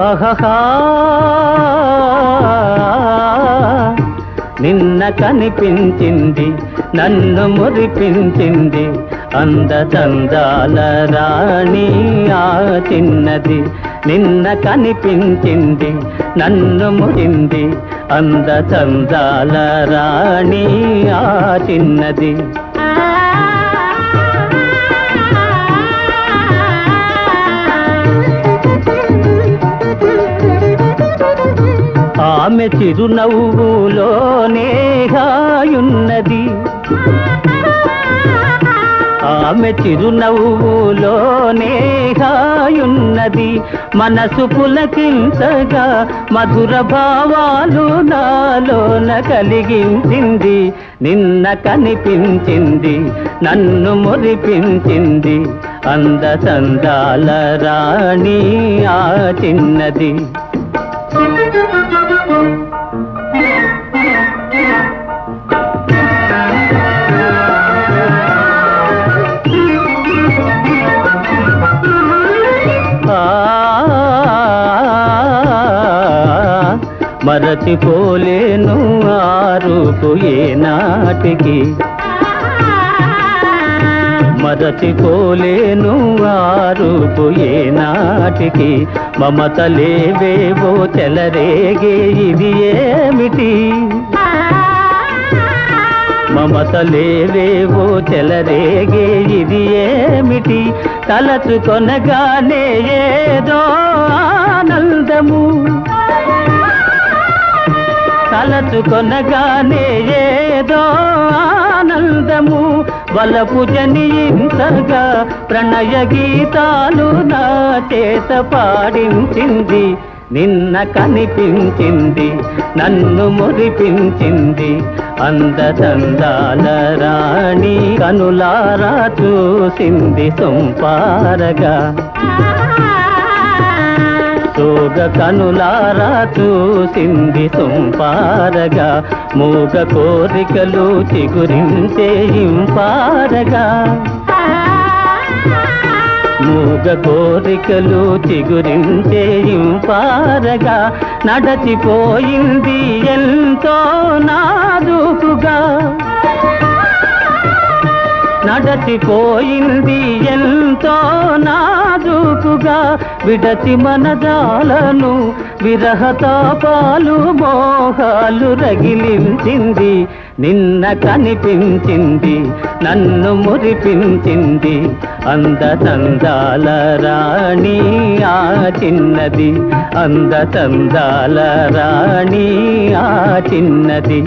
అహహా. నిన్న కనిపించింది నన్ను మురిపించింది అందచందాల రాణి ఆ చిన్నది. నిన్న కనిపించింది నన్ను మురింది అందచందాల రాణి ఆ చిన్నది. ఆమె చిరునవ్వులోనే హాయున్నది ఆమె చిరునవ్వులోనే హాయున్నది మనసు పులకించగా మధుర భావాలు నాలోన కలిగించింది. నిన్న కనిపించింది నన్ను మురిపించింది. అందచందాల రాణి ఆ చిన్నది. మరచిపోలేను ఆ రూపు ఏ నాటికి మరచిపోలేను ఆ నాటికి మమత లేవేవో చెలరేగే ఇది ఏమిటి? మమతలేవేవో చెలరేగే ఇది ఏమిటి? తలచుకొనగానే ఏదో ఆనందము. తలచుకొనగానే ఆనందము వలపు జనించగా ప్రణయ గీతాలు నా చేత పాడించింది నిన్న కనిపించింది నన్ను మురిపించింది. అందదందాల రాణి కనులారా చూసింది సొంపారగా. సోగ కనులారా చూసింది తుంపారగా. మూగ కోరికలు చిగురించే ఇంపారగా మూగ కోరికలు చిగురించే ఇంపారగా నడచిపోయింది ఎంతో నాదుకుగా. నడచిపోయింది ఎంతో నాదుకుగా విడచి మనదాలను విరహతాపాలు మోహాలు రగిలించింది నిన్న కనిపించింది నన్ను మురిపించింది అందచందాల రాణి ఆ చిన్నది అందచందాల రాణి ఆ చిన్నది.